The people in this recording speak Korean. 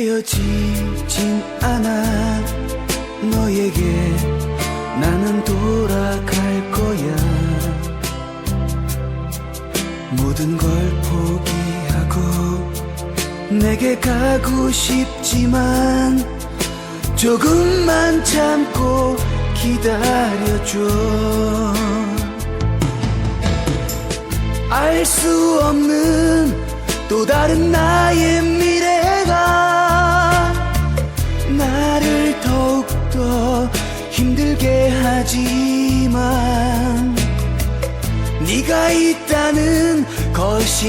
헤어지진 않아. 너에게 나는 돌아갈 거야. 모든 걸 포기하고 내게 가고 싶지만 조금만 참고 기다려줘. 알 수 없는 또 다른 나의 힘들게 하지만 네가 있다는 것이